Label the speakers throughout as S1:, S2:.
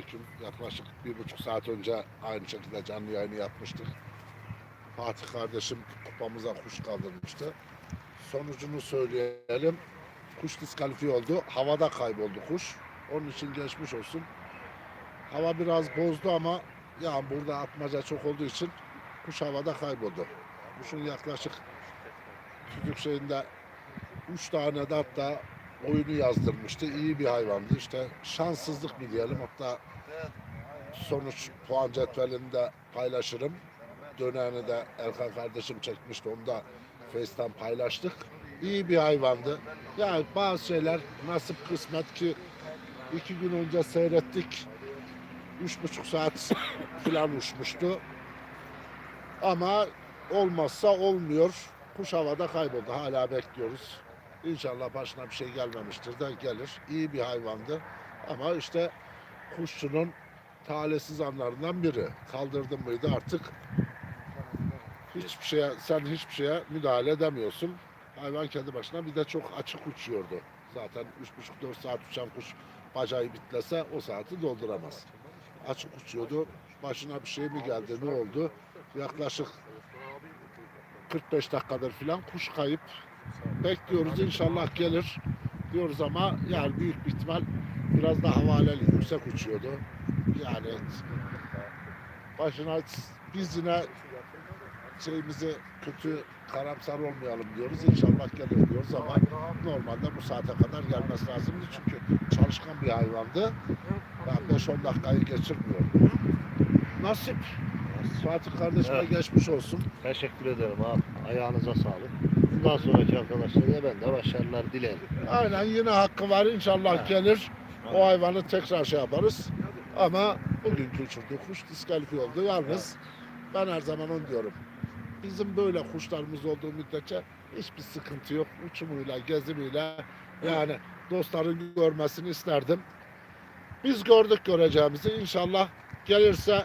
S1: Selamünaleyküm. Yaklaşık bir buçuk saat önce aynı şekilde canlı yayını yapmıştık. Fatih kardeşim kupamıza kuş kaldırmıştı. Sonucunu söyleyelim. Kuş diskalifiye oldu. Havada kayboldu kuş. Onun için geçmiş olsun. Hava biraz bozdu ama yani burada atmaca çok olduğu için kuş havada kayboldu. Kuşun yaklaşık tüzük şeyinde üç tane de hatta oyunu yazdırmıştı. İyi bir hayvandı. İşte şanssızlık mı diyelim. Hatta sonuç puan cetvelinde paylaşırım. Döneğini de Erkan kardeşim çekmişti. Onu da Face'ten paylaştık. İyi bir hayvandı. Yani bazı şeyler nasip kısmet ki iki gün önce seyrettik. Üç buçuk saat falan uçmuştu. Ama olmazsa olmuyor. Kuş havada kayboldu. Hala bekliyoruz. İnşallah başına bir şey gelmemiştir de gelir. İyi bir hayvandı. Ama işte kuşçunun talihsiz anlarından biri. Kaldırdın mıydı artık hiçbir şeye sen hiçbir şeye müdahale edemiyorsun. Hayvan kendi başına bir de çok açık uçuyordu. Zaten 3,5-4 saat uçan kuş bacağı bitlese o saati dolduramaz. Açık uçuyordu. Başına bir şey mi geldi ne oldu? Yaklaşık 45 dakikadır falan kuş kayıp. Bekliyoruz inşallah gelir diyoruz ama yani büyük bir ihtimal biraz daha havaleli yüksek uçuyordu. Yani başına biz yine şeyimizi kötü karamsar olmayalım diyoruz. İnşallah gelir diyoruz ama normalde bu saate kadar gelmesi lazımdı. Çünkü çalışkan bir hayvandı. Yani 5-10 dakikayı geçirmiyordu. Nasip. Fatih kardeşime
S2: Evet.
S1: geçmiş olsun.
S2: Teşekkür ederim abi. Ayağınıza sağlık. Bundan sonraki arkadaşlara ben de başarılar dilerim.
S1: Aynen yine hakkı var. İnşallah
S2: Evet.
S1: gelir. O hayvanı tekrar şey yaparız. Ama bugünkü uçurduğu kuş diskalifiye oldu. Yalnız ben her zaman onu diyorum. Bizim böyle kuşlarımız olduğu müddetçe hiçbir sıkıntı yok. Uçumuyla, gezimiyle yani dostların görmesini isterdim. Biz gördük göreceğimizi. İnşallah gelirse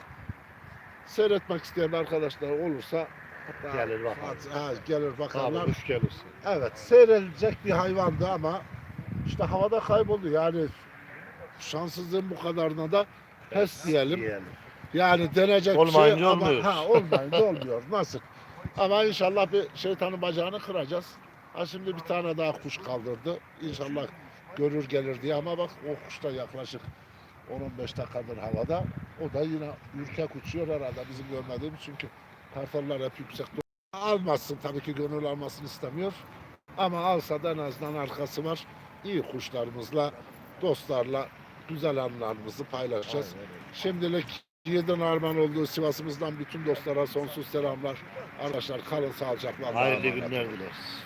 S1: seyretmek isteyen arkadaşlar olursa
S2: Gelir bakalım.
S1: Ha, gelir bakarlar.
S2: kuş gelirsin.
S1: Evet seyredilecek bir hayvandı ama işte havada kayboldu. Yani şanssızlığın bu kadarına da pes diyelim. Yani denecek
S2: Olmayınca
S1: şey ama
S2: olmuyor.
S1: ha, olmayınca olmuyor. Nasıl? Ama inşallah bir şeytanın bacağını kıracağız. Ha şimdi bir tane daha kuş kaldırdı. İnşallah görür gelir diye ama bak o kuş da yaklaşık 10-15 dakikadır havada. O da yine ürkek uçuyor herhalde bizim görmediğimiz çünkü kartallar hep yüksek. Almazsın tabii ki gönül almasını istemiyor. Ama alsa da en azından arkası var. İyi kuşlarımızla, dostlarla güzel anlarımızı paylaşacağız. Şimdilik Yedin Arman olduğu Sivas'ımızdan bütün dostlara sonsuz selamlar. Arkadaşlar kalın sağlıcakla.
S2: Hayırlı günler dileriz.